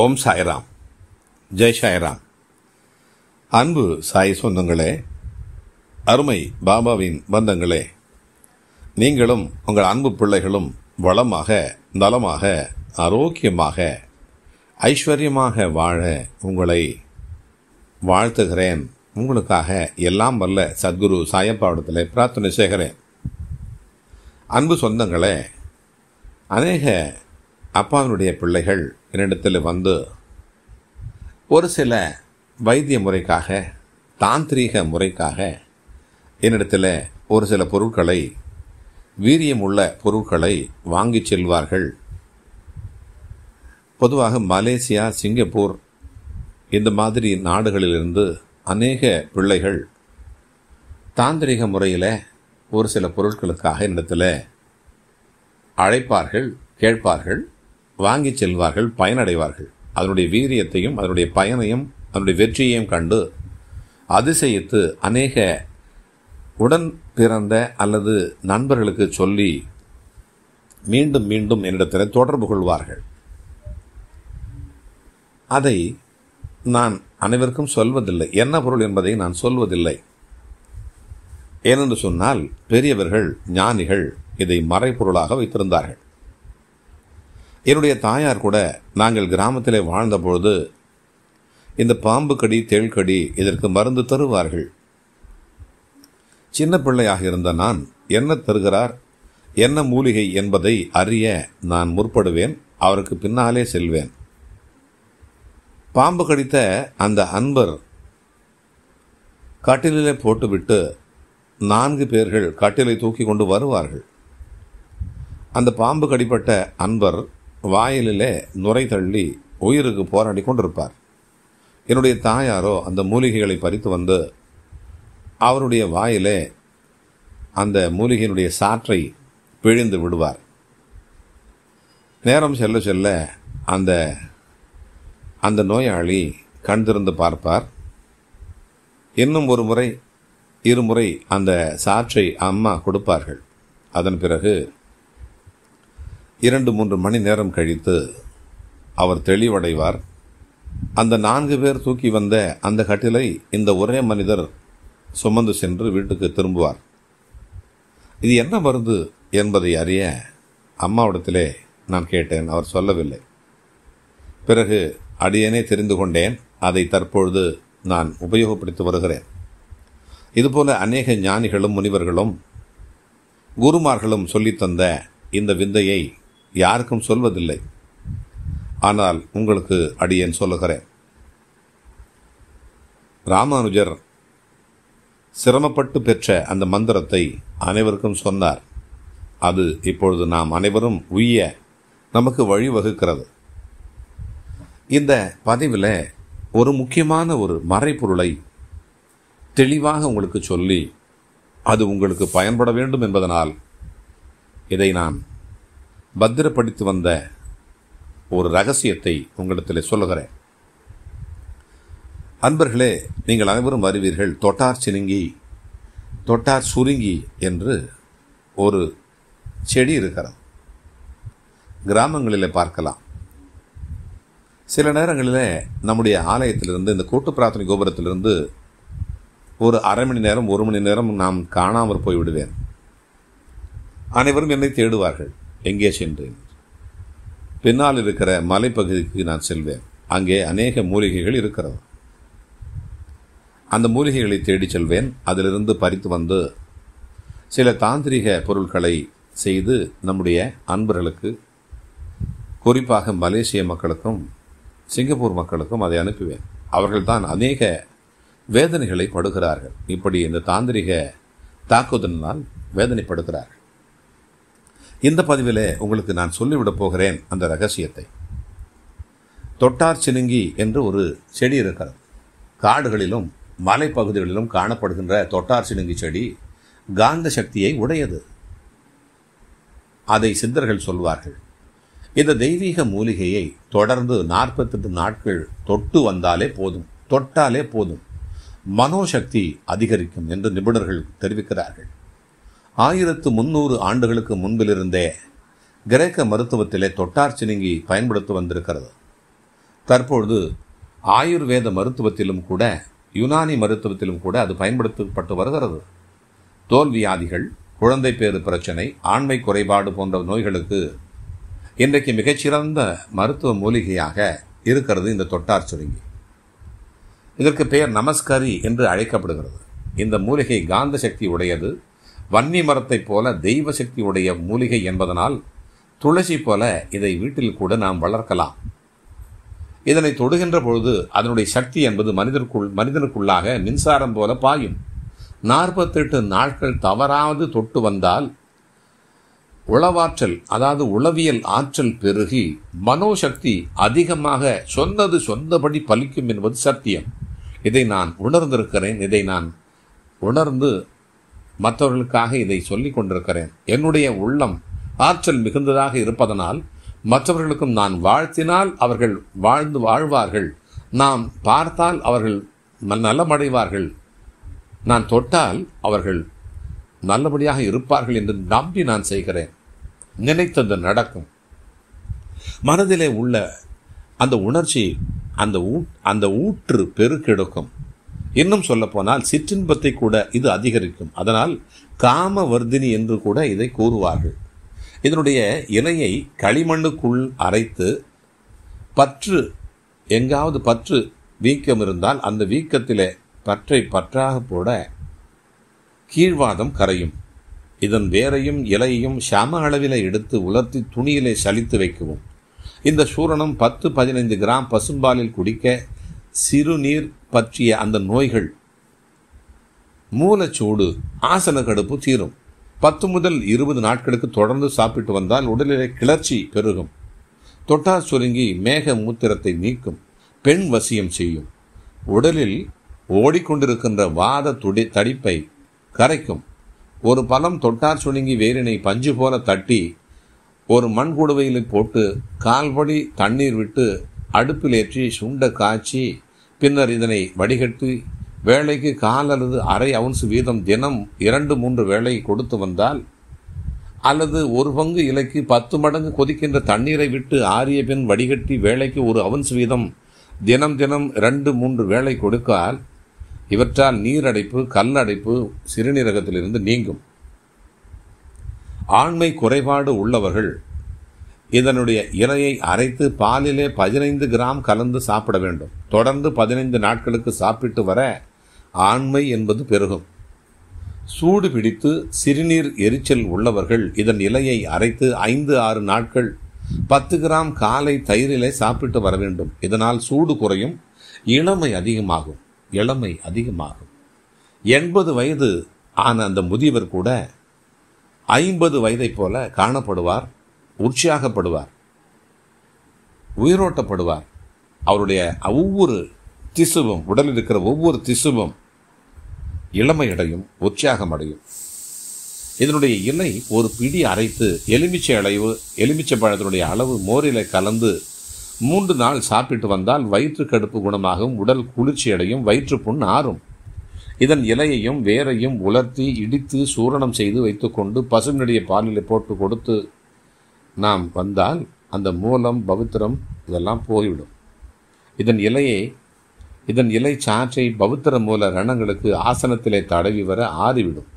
ஓம் சாய்ராம். ஜெய் சாய்ராம். அன்பு சாய் சொந்தங்களே அருமை பாபாவின் பந்தங்களே நீங்களும் உங்கள் அன்பு பிள்ளைகளும் வளமாக நலமாக ஆரோக்கியமாக ஐஸ்வர்யமாக வாழ உங்களை வாழ்த்துகிறேன். உங்களுக்காக எல்லாம் வல்ல சத்குரு சாயப்பாவிடத்தில் பிரார்த்தனை செய்கிறேன். அன்பு சொந்தங்களே அநேக அப்பாவினுடைய பிள்ளைகள் என்னிடத்தில் வந்து ஒரு சில வைத்திய முறைக்காக தாந்திரீக முறைக்காக என்னிடத்தில் ஒரு சில பொருட்களை வீரியமுள்ள பொருட்களை வாங்கிச் செல்வார்கள். பொதுவாக மலேசியா சிங்கப்பூர் இந்த மாதிரி நாடுகளிலிருந்து அநேக பிள்ளைகள் தாந்திரிக முறையில் ஒரு சில பொருட்களுக்காக என்னிடத்தில் அழைப்பார்கள் கேட்பார்கள். வாங்கி செல்வார்கள் பயனடைவார்கள். அதனுடைய வீரியத்தையும் அதனுடைய பயனையும் அதனுடைய வெற்றியையும் கண்டு அதிசயித்து அநேக உடன் பிறந்த அல்லது நண்பர்களுக்கு சொல்லி மீண்டும் மீண்டும் என்னிடத்தில் தொடர்பு கொள்வார்கள். அதை நான் அனைவருக்கும் சொல்வதில்லை. என்ன பொருள் என்பதை நான் சொல்வதில்லை. ஏனென்று சொன்னால் பெரியவர்கள் ஞானிகள் இதை மறைப்பொருளாக வைத்திருந்தார்கள். என்னுடைய தாயார் கூட நாங்கள் கிராமத்திலே வாழ்ந்தபொழுது இந்த பாம்பு கடி தேள்கடி இதற்கு மருந்து தருவார்கள். சின்ன பிள்ளையாக இருந்த நான் என்ன தருகிறார் என்ன மூலிகை என்பதை அறிய நான் முற்படுவேன் அவருக்கு பின்னாலே செல்வேன். பாம்பு கடித்த அந்த அன்பர் கட்டிலே போட்டுவிட்டு நான்கு பேர்கள் கட்டிலை தூக்கி கொண்டு வருவார்கள். அந்த பாம்பு கடிப்பட்ட அன்பர் வாயிலிலே நுரை தள்ளி உயிருக்கு போராடி கொண்டிருப்பார். என்னுடைய தாயாரோ அந்த மூலிகைகளை பறித்து வந்து அவருடைய வாயிலே அந்த மூலிகையினுடைய சாற்றை பிழிந்து விடுவார். நேரம் செல்ல செல்ல அந்த அந்த நோயாளி கண் திறந்து பார்ப்பார். இன்னும் ஒரு முறை இருமுறை அந்த சாற்றை அம்மா கொடுப்பார்கள். அதன் பிறகு இரண்டு மூன்று மணி நேரம் கழித்து அவர் தெளிவடைவார். அந்த நான்கு பேர் தூக்கி வந்த அந்த கட்டிலை இந்த ஒரே மனிதர் சுமந்து சென்று வீட்டுக்கு திரும்புவார். இது என்ன மருந்து என்பதை அறிய அம்மாவிடத்திலே நான் கேட்டேன் அவர் சொல்லவில்லை. பிறகு அடியேனே தெரிந்து கொண்டேன் அதை தற்பொழுது நான் உபயோகப்படுத்தி வருகிறேன். இதுபோல அநேக ஞானிகளும் முனிவர்களும் குருமார்களும் சொல்லித்தந்த இந்த விந்தையை யாருக்கும் சொல்வதில்லை. ஆனால் உங்களுக்கு அடியேன் சொல்லுகிறேன். ராமானுஜர் சிரமப்பட்டு பெற்ற அந்த மந்திரத்தை அனைவருக்கும் சொன்னார். அது இப்பொழுது நாம் அனைவரும் உய்ய நமக்கு வழிவகுக்கிறது. இந்த பதிவில் ஒரு முக்கியமான ஒரு மறைப்பொருளை தெளிவாக உங்களுக்கு சொல்லி அது உங்களுக்கு பயன்பட வேண்டும் என்பதனால் இதை நான் பத்திரப்படுத்தி வந்த ஒரு ரகசியத்தை உங்களிடத்தில் சொல்லுகிறேன். அன்பர்களே நீங்கள் அனைவரும் அறிவீர்கள் தொட்டார் சினுங்கி தொட்டார் சுருங்கி என்று ஒரு செடி இருக்கிறது. கிராமங்களில் பார்க்கலாம். சில நேரங்களில் நம்முடைய ஆலயத்திலிருந்து இந்த கூட்டு பிரார்த்தனை கோபுரத்திலிருந்து ஒரு அரை மணி நேரம் ஒரு மணி நேரம் நாம் காணாமற் போய்விடுவேன். அனைவரும் என்னை தேடுவார்கள். எங்கே சென்றேன்? பின்னால் இருக்கிற மலைப்பகுதிக்கு நான் செல்வேன். அங்கே அநேக மூலிகைகள் இருக்கிறது. அந்த மூலிகைகளை தேடி செல்வேன். அதிலிருந்து பறித்து வந்து சில தாந்திரிக பொருட்களை செய்து நம்முடைய அன்பர்களுக்கு குறிப்பாக மலேசிய மக்களுக்கும் சிங்கப்பூர் மக்களுக்கும் அதை அனுப்புவேன். அவர்கள்தான் அநேக வேதனைகளை படுகிறார்கள். இப்படி இந்த தாந்திரிக தாக்குதலினால் வேதனைப்படுகிறார்கள். இந்த பதிவிலே உங்களுக்கு நான் சொல்லிவிடப் போகிறேன் அந்த ரகசியத்தை. தொட்டார் சினுங்கி என்று ஒரு செடி இருக்கிறது. காடுகளிலும் மலைப்பகுதிகளிலும் காணப்படுகின்ற தொட்டார் சினுங்கி செடி காந்த சக்தியை உடையது. அதை சித்தர்கள் சொல்வார்கள். இந்த தெய்வீக மூலிகையை தொடர்ந்து நாற்பத்தெட்டு நாட்கள் தொட்டு வந்தாலே போதும். தொட்டாலே போதும். மனோசக்தி அதிகரிக்கும் என்று நிபுணர்கள் தெரிவிக்கிறார்கள். ஆயிரத்து முன்னூறு ஆண்டுகளுக்கு முன்பிலிருந்தே கிரேக்க மருத்துவத்திலே தொட்டார் சினுங்கி பயன்படுத்தி வந்திருக்கிறது. தற்பொழுது ஆயுர்வேத மருத்துவத்திலும் கூட யுனானி மருத்துவத்திலும் கூட அது பயன்படுத்தப்பட்டு வருகிறது. தோல்வியாதிகள் குழந்தை பேறு பிரச்சனை ஆண்மை குறைபாடு போன்ற நோய்களுக்கு இன்றைக்கு மிகச்சிறந்த மருத்துவ மூலிகையாக இருக்கிறது இந்த தொட்டார் சுருங்கி இதற்கு பெயர் நமஸ்கரி என்று அழைக்கப்படுகிறது. இந்த மூலிகை காந்த சக்தி உடையது. வன்னி மரத்தைப் போல தெய்வ சக்தி உடைய மூலிகை என்பதனால் துளசி போல இதை வீட்டில் கூட நாம் வளர்க்கலாம். இதனை தொடுகின்ற பொழுது அதனுடைய சக்தி என்பது மனிதருக்குள் மனிதனுக்குள்ளாக மின்சாரம் போல பாயும். நாற்பத்தெட்டு நாட்கள் தவறாவது தொட்டு வந்தால் உளவாற்றல் அதாவது உளவியல் ஆற்றல் பெருகி மனோசக்தி அதிகமாக சொன்னது சொந்தபடி பலிக்கும் என்பது சத்தியம். இதை நான் உணர்ந்திருக்கிறேன். இதை நான் உணர்ந்து மற்றவர்களுக்காக இதை சொல்லிக் கொண்டிருக்கிறேன். என்னுடைய உள்ளம் ஆற்றல் மிகுந்ததாக இருப்பதனால் மற்றவர்களுக்கும் நான் வாழ்த்தினால் அவர்கள் வாழ்ந்து வாழ்வார்கள். நாம் பார்த்தால் அவர்கள் நலமடைவார்கள். நான் தொட்டால் அவர்கள் நல்லபடியாக இருப்பார்கள் என்று நம்பி நான் செய்கிறேன். நினைத்தது நடக்கும். மனதிலே உள்ள அந்த உணர்ச்சி அந்த ஊ அந்த ஊற்று பெருக்கெடுக்கும். இன்னும் சொல்ல போனால் சிற்றின்பத்தை கூட இது அதிகரிக்கும். அதனால் காம வர்தினி என்று கூட இதை கூறுவார்கள். இதனுடைய இலையை களிமண்ணுக்குள் அரைத்து பற்று எங்காவது பற்று வீக்கம் இருந்தால் அந்த வீக்கத்திலே பற்றை பற்றாக போட கீழ்வாதம் கரையும். இதன் வேரையும் இலையையும் சம அளவில் எடுத்து உலர்த்தி துணியிலே சலித்து வைக்கவும். இந்த சூரணம் பத்து பதினைந்து கிராம் பசும்பாலில் குடிக்க சிறுநீர் பற்றிய அந்த நோய்கள். மூலச்சூடு ஆசன கடுப்பு தீரும். பத்து முதல் இருபது நாட்களுக்கு தொடர்ந்து சாப்பிட்டு வந்தால் உடலிலே கிளர்ச்சி பெருகும். தொட்டார் சுருங்கி மேக மூத்திரத்தை நீக்கும். பெண் வசியம் செய்யும். உடலில் ஓடிக்கொண்டிருக்கின்ற வாத துடி தடிப்பை கரைக்கும். ஒரு பழம் தொட்டார் சுருங்கி வேரினை பஞ்சு போல தட்டி ஒரு மண் குடுவையில் போட்டு கால்படி தண்ணீர் விட்டு அடுப்பில் ஏற்றி சுண்ட காய்ச்சி பின்னர் இதனை வடிகட்டி வேலைக்கு கால் அல்லது அரை அவுன்ஸ் வீதம் தினம் இரண்டு மூன்று வேலை கொடுத்து வந்தால் அல்லது ஒரு பங்கு இலைக்கு பத்து மடங்கு கொதிக்கின்ற தண்ணீரை விட்டு ஆரிய பின் வடிகட்டி வேலைக்கு ஒரு அவுன்ஸ் வீதம் தினம் தினம் ரெண்டு மூன்று வேலை கொடுக்கால் இவற்றால் நீரடைப்பு கல்லடைப்பு சிறுநீரகத்திலிருந்து நீங்கும். ஆண்மை குறைபாடு உள்ளவர்கள் இதனுடைய இலையை அரைத்து பாலிலே பதினைந்து கிராம் கலந்து சாப்பிட வேண்டும். தொடர்ந்து பதினைந்து நாட்களுக்கு சாப்பிட்டு வர ஆண்மை என்பது பெருகும். சூடு பிடித்து சிறுநீர் எரிச்சல் உள்ளவர்கள் இதன் இலையை அரைத்து ஐந்து ஆறு நாட்கள் பத்து கிராம் காலை தயிரிலே சாப்பிட்டு வர வேண்டும். இதனால் சூடு குறையும் இளமை அதிகமாகும் இளமை அதிகமாகும். எண்பது வயது ஆன அந்த முதியவர் கூட ஐம்பது வயதைப் போல காணப்படுவார். உற்சாகப்படுவார் உயிரோட்டப்படுவார். அவருடைய ஒவ்வொரு திசுவும் உடலில் இருக்கிற ஒவ்வொரு திசுவும் இளமையடையும் உற்சாகம் அடையும் இதனுடைய இலை ஒரு பிடி அரைத்து எலுமிச்சை அளவு எலுமிச்சை பழத்தினுடைய அளவு மோரில கலந்து மூன்று நாள் சாப்பிட்டு வந்தால் வயிற்று கடுப்பு குணமாகும் உடல் குளிர்ச்சி அடையும் வயிற்று புண் ஆறும். இதன் இலையையும் வேரையும் உலர்த்தி இடித்து சூரணம் செய்து வைத்துக்கொண்டு பசுவினுடைய பாலில் போட்டு கொடுத்து நாம் வந்தால் அந்த மூலம் பவித்திரம் இதெல்லாம் போய்விடும். இதன் இலையை இதன் இலை சாற்றை பௌத்திர மூல ரணங்களுக்கு ஆசனத்திலே தடவி வர ஆறிவிடும்.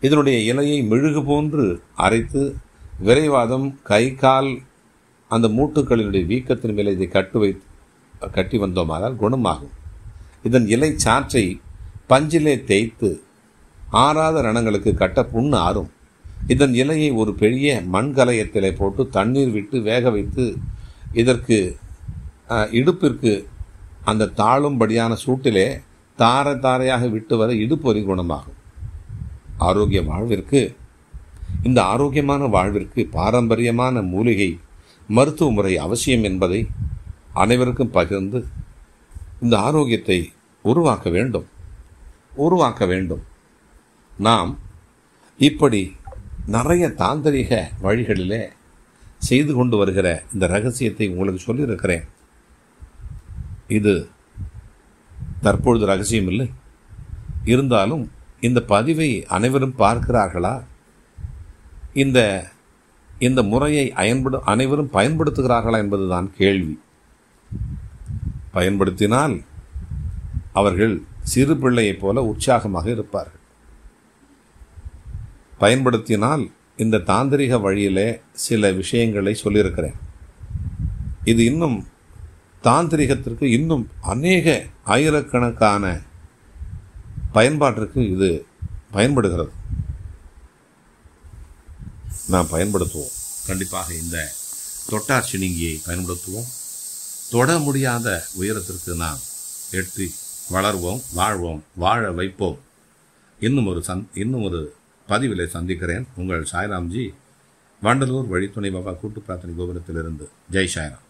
இதனுடைய இலையை மெழுகு போன்று அரைத்து விரைவாதம் கை கால் அந்த மூட்டுக்களினுடைய வீக்கத்தின் மேலே இதை கட்டு வை கட்டி வந்தோமானால் குணமாகும். இதன் இலை சாற்றை பஞ்சிலே தேய்த்து ஆறாத ரணங்களுக்கு கட்ட புண்ணு ஆறும் இதன் இலையை ஒரு பெரிய மண்கலயத்திலே போட்டு தண்ணீர் விட்டு வேக வைத்து இதற்கு இடுப்பிற்கு அந்த தாழும்படியான சூட்டிலே தார தாரையாக விட்டு வர இடுப்பொறி குணமாகும். ஆரோக்கிய வாழ்விற்கு இந்த ஆரோக்கியமான வாழ்விற்கு பாரம்பரியமான மூலிகை மருத்துவ முறை அவசியம் என்பதை அனைவருக்கும் பகிர்ந்து இந்த ஆரோக்கியத்தை உருவாக்க வேண்டும். உருவாக்க வேண்டும். நாம் இப்படி நிறைய தாந்திரிக வழிகளிலே செய்து கொண்டு வருகிற இந்த ரகசியத்தை உங்களுக்கு சொல்லியிருக்கிறேன். இது தற்பொழுது ரகசியம் இல்லை இருந்தாலும் இந்த பதிவை அனைவரும் பார்க்கிறார்களா? இந்த இந்த முறையை அயன்படு அனைவரும் பயன்படுத்துகிறார்களா என்பதுதான் கேள்வி. பயன்படுத்தினால் அவர்கள் சிறு பிள்ளையைப் போல உற்சாகமாக இருப்பார்கள். பயன்படுத்தினால் இந்த தாந்திரிக வழியிலே சில விஷயங்களை சொல்லியிருக்கிறேன். இது இன்னும் தாந்திரிகத்திற்கு இன்னும் அநேக ஆயிரக்கணக்கான பயன்பாட்டிற்கு இது பயன்படுகிறது. நாம் பயன்படுத்துவோம். கண்டிப்பாக இந்த தொட்டார் சினிங்கியை பயன்படுத்துவோம். தொட முடியாத உயரத்திற்கு நாம் எட்டி வளர்வோம் வாழ்வோம் வாழ வைப்போம். இன்னும் ஒரு சந் இன்னும் ஒரு பதிவிலை சந்திக்கிறேன். உங்கள் சாய்ராம்ஜி வண்டலூர் வழித்துணை பாபா கூட்டு பிரார்த்தனை கோபுரத்திலிருந்து. ஜெய் சாய்ராம்.